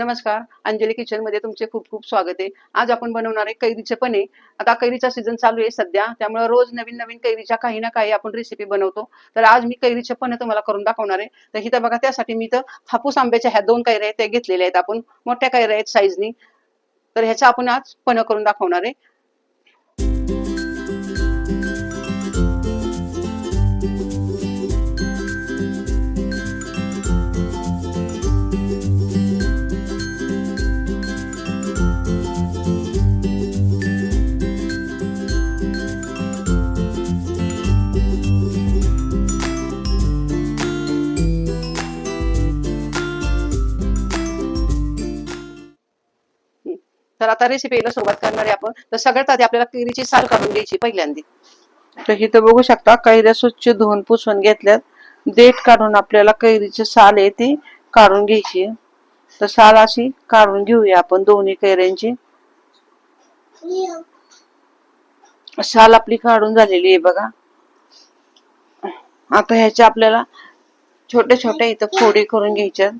नमस्कार. अंजली किचनमध्ये तुमचे खूप खूप स्वागत आहे. आज आपण बनवणार आहे कैरीचे पने आता कैरीचा सीझन चालू आहे सध्या. त्यामुळे रोज नवीन नवीन कैरीच्या काही ना काही आपण रेसिपी बनवतो. तर आज मी कैरीचे पने तुम्हाला करून दाखवणार आहे. तर इथं बघा त्यासाठी मी इथं हापूस आंब्याच्या ह्या दोन कैऱ्या आहेत. त्या घेतलेल्या आहेत आपण. मोठ्या कैऱ्या आहेत साईजनी तर ह्याच्या आपण आज पनं करून दाखवणार आहे. तर आता रेसिपीला सुरुवात करणार आहे आपण. तर सगळ्यात आधी आपल्याला कैरीची साल काढून घ्यायची पहिल्यांदा. तर इथं बघू शकता कैऱ्या स्वच्छ धुवून पुसून घेतल्यात. देठ काढून आपल्याला कैरीची साल आहे ती काढून घ्यायची. तर साल अशी काढून घेऊया आपण दोन्ही कैऱ्यांची. साल आपली काढून झालेली आहे बघा. आता ह्याच्या आपल्याला छोट्या छोट्या इथं फोडी करून घ्यायच्या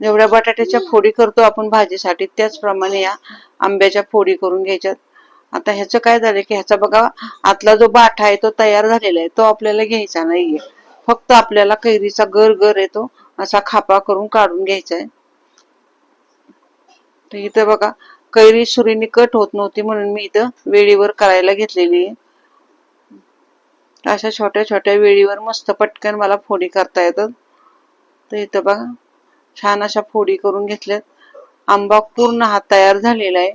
जेवढ्या बटाट्याच्या फोडी करतो आपण भाजीसाठी त्याचप्रमाणे या आंब्याच्या फोडी करून घ्यायच्यात. आता ह्याचं काय झालं की ह्याचा बघा आतला जो बाठा आहे तो तयार झालेला आहे तो आपल्याला घ्यायचा नाहीये. फक्त आपल्याला कैरीचा गर गर येतो असा खापा करून काढून घ्यायचा आहे तर इथं बघा कैरी सुरीने कट होत नव्हती म्हणून मी इथं वेळीवर करायला घेतलेली आहे. अशा छोट्या छोट्या वेळीवर मस्त पटकन मला फोडी करता येतात. तर इथं बघा छान अशा फोडी करून घेतल्यात. आंबा पूर्ण हा तयार झालेला आहे.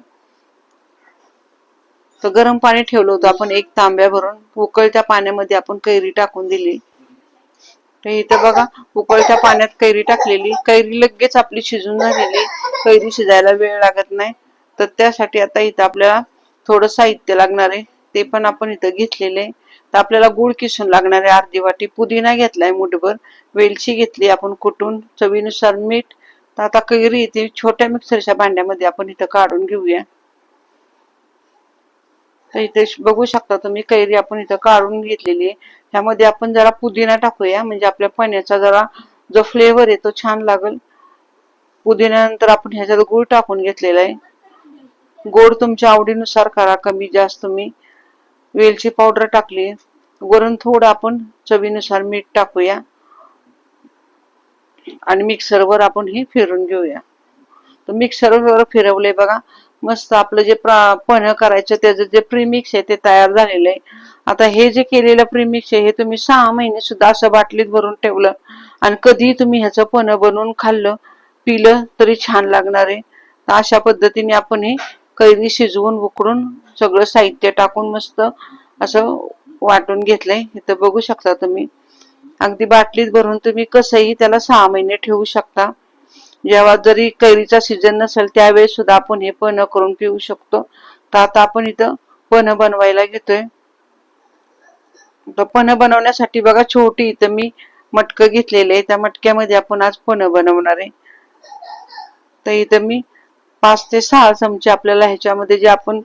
तर गरम पाणी ठेवलं होतं. आपण एक तांब्या भरून उकळत्या पाण्यामध्ये आपण कैरी टाकून दिली. तर इथं बघा उकळत्या पाण्यात कैरी टाकलेली. कैरी लगेच आपली शिजून झालेली. कैरी शिजायला वेळ लागत नाही. तर त्यासाठी आता इथं आपल्याला थोडं साहित्य लागणार आहे. ते पण आपण इथं घेतलेले आहे. तर आपल्याला गुळ किसून लागणारे अर्धी वाटी पुदिना घेतलाय मुठभर. वेलची घेतली आपण कुटून चवीनुसार मीठ. तर आता कैरी इथे छोट्या मिक्सरच्या भांड्यामध्ये आपण इथं काढून घेऊया. तर इथे बघू शकता तुम्ही कैरी आपण इथं काढून घेतलेली आहे. त्यामध्ये आपण जरा पुदिना टाकूया म्हणजे आपल्या पाण्याचा जरा जो फ्लेवर आहे तो छान लागल. पुदिन्यानंतर आपण ह्याच्यात गुळ टाकून घेतलेला आहे. गोड तुमच्या आवडीनुसार करा कमी जास्त तुम्ही. वेलची पावडर टाकली. वरून थोडं आपण चवीनुसार मीठ टाकूया. आणि मिक्सरवर आपण हे फिरून घेऊया. तर मिक्सरवर फिरवले बघा. मस्त आपलं जे पण करायचं त्याचं जे प्रीमिक्स आहे ते तयार झालेलं आहे. आता हे जे केलेलं प्रीमिक्स आहे हे तुम्ही सहा महिने सुद्धा असं बाटलीत भरून ठेवलं. आणि कधीही तुम्ही ह्याचं पण बनवून खाल्लं पिलं तरी छान लागणार आहे. अशा पद्धतीने आपण हे कैरी शिजवून उकडून सगळं साहित्य टाकून मस्त असं वाटून घेतलंय. इथं बघू शकता तुम्ही. अगदी बाटलीत भरून तुम्ही कसंही त्याला सहा महिने ठेवू शकता. जेव्हा जरी कैरीचा सीझन नसेल त्यावेळेस सुद्धा आपण हे पण करून पिऊ शकतो. तर आता आपण इथं पण बनवायला घेतोय. तर पण बनवण्यासाठी बघा छोटी इथं मी मटकं घेतलेले आहे. त्या मटक्यामध्ये आपण आज पण बनवणार आहे. तर इथं मी पाच ते सहा चमचे आपल्याला ह्याच्यामध्ये जे आपण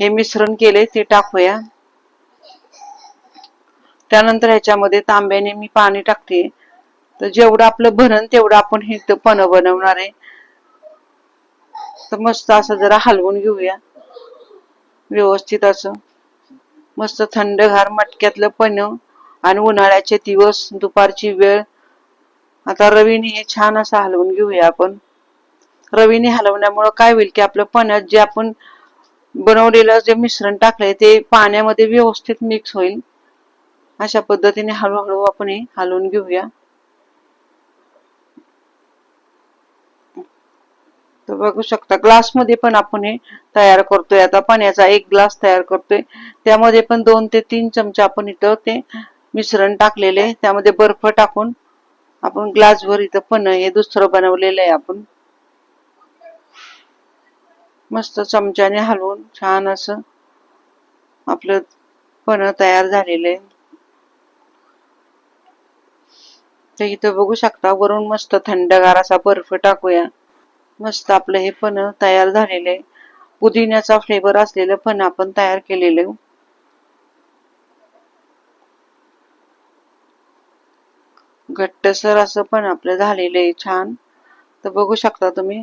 हे मिश्रण केले ते टाकूया. त्यानंतर ह्याच्यामध्ये तांब्याने मी पाणी टाकते. तर जेवढं आपलं भरण तेवढं आपण हे पण बनवणार आहे. तर मस्त असं जरा हलवून घेऊया. व्यवस्थित असं. मस्त थंडगार मटक्यातलं पण आणि उन्हाळ्याचे दिवस दुपारची वेळ. आता रवीने हे छान असं हलवून घेऊया आपण. रवीने हलवण्यामुळं काय होईल की आपलं पाण्यात जे आपण बनवलेलं जे मिश्रण टाकलंय ते पाण्यामध्ये व्यवस्थित मिक्स होईल. अशा पद्धतीने हळूहळू आपण हे हलवून घेऊया. तर बघू शकता ग्लासमध्ये पण आपण हे तयार करतोय. आता पाण्याचा एक ग्लास तयार करतोय. त्यामध्ये पण दोन ते तीन चमचे आपण इथं ते मिश्रण टाकलेले त्यामध्ये बर्फ टाकून आपण ग्लासभर इथं पण हे दुसरं बनवलेलं आहे आपण. मस्त चमच्याने हलवून छान असं आपलं पण तयार झालेलं. आहे तर इथं बघू शकता वरून मस्त थंडगार असा बर्फ टाकूया. मस्त आपलं हे पण तयार झालेलं. आहे पुदिन्याचा फ्लेवर असलेलं पण आपण तयार केलेलं. घट्टसर असं पण आपलं झालेलं आहे छान. तर बघू शकता तुम्ही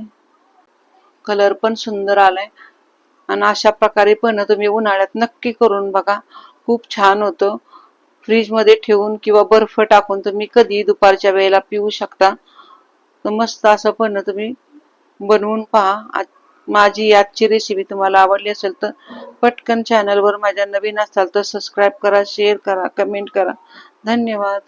कलर पण सुंदर आलाय. आणि अशा प्रकारे पण तुम्ही उन्हाळ्यात नक्की करून बघा. खूप छान होतं. फ्रीजमध्ये ठेवून किंवा बर्फ टाकून तुम्ही कधी दुपारच्या वेळेला पिऊ शकता. तर मस्त असं पण तुम्ही बनवून पहा. आज- माझी आजची रेसिपी तुम्हाला आवडली असेल तर पटकन चॅनलवर माझ्या नवीन असाल तर सबस्क्राईब करा शेअर करा कमेंट करा. धन्यवाद.